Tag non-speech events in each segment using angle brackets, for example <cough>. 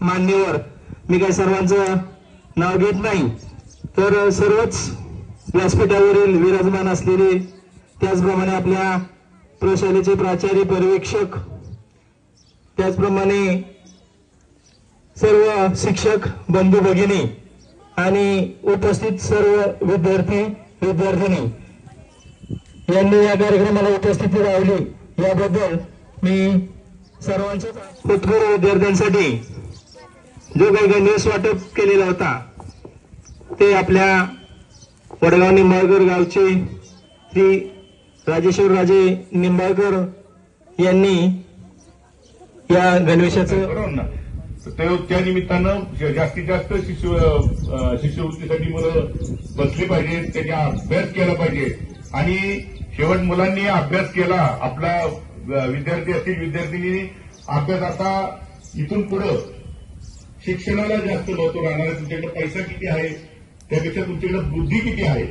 मान्यवर. मी काही सर्वांचं नाव घेत नाही तर सर्वच व्यासपीठावरील विराजमान असलेले त्याचप्रमाणे आपल्या प्रशालेचे प्राचार्य पर्यवेक्षक त्याचप्रमाणे सर्व शिक्षक बंधू भगिनी आणि उपस्थित सर्व विद्यार्थी विद्यार्थिनी यांनी या कार्यक्रमाला उपस्थिती लावली याबद्दल मी सर्वांच्या उत्कृष्ट विद्यार्थ्यांसाठी जो काही गणवेश वाटप केलेला होता ते आपल्या वडगाव निंबाळकर गावचे श्री राजेश्वर राजे निंबाळकर यांनी या गणवेशाचं त्या निमित्तानं जास्तीत जास्त शिष्य शिष्यवृत्तीसाठी मुलं बसली पाहिजे त्याचा अभ्यास केला पाहिजे. आणि शेवट मुलांनी अभ्यास केला. आपला विद्यार्थी असतील विद्यार्थिनी अभ्यास आता इथून पुढं शिक्षणाला जास्त महत्त्व राहणार आहे. तुमच्याकडे पैसा किती आहे? त्यापेक्षा तुमच्याकडे बुद्धी किती आहे?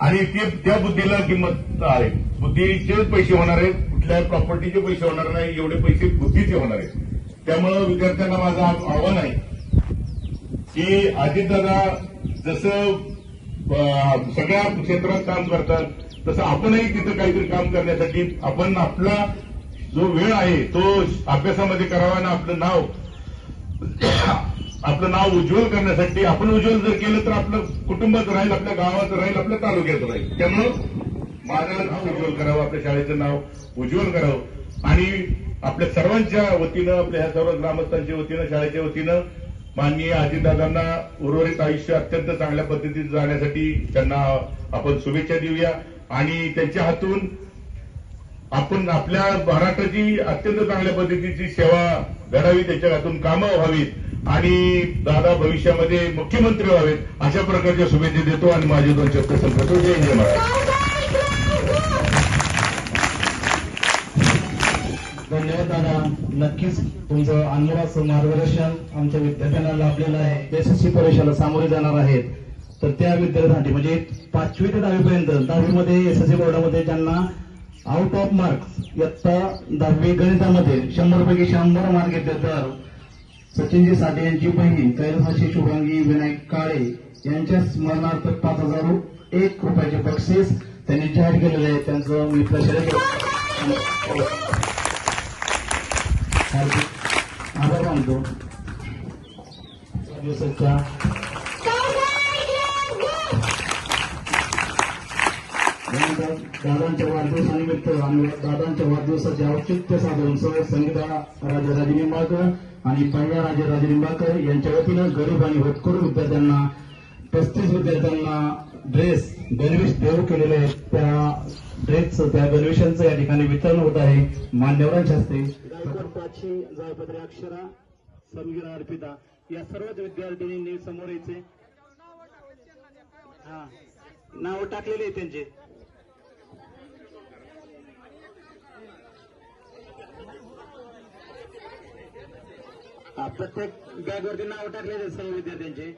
आणि ते त्या बुद्धीला किंमत आहे. बुद्धीचे पैसे होणार आहेत. कुठल्या प्रॉपर्टीचे पैसे होणार नाही. एवढे पैसे बुद्धीचे होणार आहेत. त्यामुळं विद्यार्थ्यांना माझं आव्हान आहे की अजितदादा जसं अं, सगळ्या क्षेत्रात काम करतात तसं आपणही तिथं काहीतरी काम करण्यासाठी आपण आपला जो वेळ आहे तो अभ्यासामध्ये करावा आणि आपलं नाव <coughs> आपलं नाव उज्ज्वल करण्यासाठी आपण उज्ज्वल जर केलं तर आपलं कुटुंबाचं राहील आपल्या गावाचं राहील आपल्या तालुक्याचं राहील. त्यामुळं माझं नाव उज्ज्वल करावं आपल्या शाळेचं नाव उज्ज्वल करावं. आणि आपल्या सर्वांच्या वतीनं आपल्या ह्या सर्व ग्रामस्थांच्या वतीनं शाळेच्या वतीनं माननीय अजितदादांना उर्वरित आयुष्य अत्यंत चांगल्या पद्धतीने जाण्यासाठी त्यांना आपण शुभेच्छा देऊया. आणि त्यांच्या हातून आपण आपल्या महाराष्ट्राची अत्यंत चांगल्या पद्धतीची सेवा घडावी त्याच्यातून कामं व्हावीत आणि दादा भविष्यामध्ये मुख्यमंत्री व्हावेत अशा प्रकारच्या शुभेच्छा देतो आणि माझे दोन शब्द संपतो जय जय महाराज धन्यवाद दादा. नक्कीच तुमचं अनुभवाचं मार्गदर्शन आमच्या विद्यार्थ्यांना लाभलेलं आहे. यशस्वी परीक्षेला सामोरे जाणार आहेत. तर त्या विद्यार्थ्यांसाठी म्हणजे पाचवी ते दहावीपर्यंत दहावीमध्ये एस एस सी बोर्डामध्ये ज्यांना आउट ऑफ मार्क्स इयत्ता दहावी गणितामध्ये शंभर पैकी शंभर मार्क घेतले तर सचिनजी साठे यांची बहीण कैलासाची शुभांगी विनायक काळे यांच्या स्मरणार्थ पाच हजार एक रुपयाचे बक्षीस त्यांनी जाहीर केलेले आहे. त्यांचं मी प्रशासक आभार मानतो. दिवसाच्या दादांच्या वाढदिवसानिमित्त आणि दादांच्या वाढदिवसाचे औचित्य साधून सह संगीता राजे राजेनिंबाळकर आणि पहिला राजे राजेनिंबाळकर यांच्या वतीनं गरीब आणि होतकरू विद्यार्थ्यांना पस्तीस विद्यार्थ्यांना ड्रेस गणवेश देऊ केलेले आहेत. त्या ड्रेसचं त्या गणवेशांचं या ठिकाणी वितरण होत आहे. मान्यवरांच्या हस्ते. पाचशे जयपत्री अक्षरा समगिरा अर्पिता या सर्वच विद्यार्थिनींनी समोर यायचे. हा नाव टाकलेले आहे त्यांचे. प्रत्येक बॅगवरती नाव टाकले आहेत सर्व विद्यार्थ्यांचे